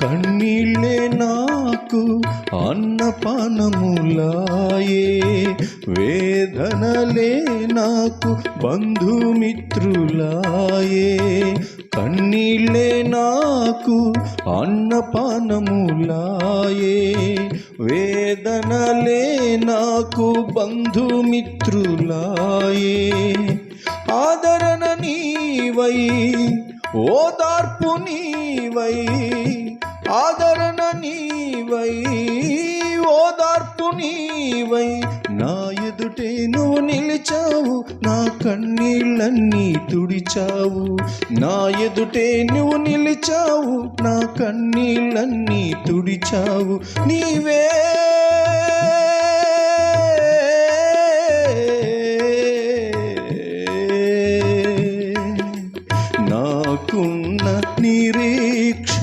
కన్నీళ్ళే నాకు అన్నపానములాయే. వేదనలే నాకు బంధుమిత్రులాయే. కన్నీళ్ళే నాకు అన్నపానములాయే. వేదనలే నాకు బంధుమిత్రులాయే. ఆదరణ నీవై ఓదార్పు నీవై ఆదరణ నీవై ఓదార్పు నీవై నా ఎదుటే నువ్వు నిలిచావు నా కన్నీళ్ళన్నీ తుడిచావు. నా ఎదుటే నువ్వు నిలిచావు నా కన్నీళ్ళన్నీ తుడిచావు. నీవే నాకున్న నిరీక్ష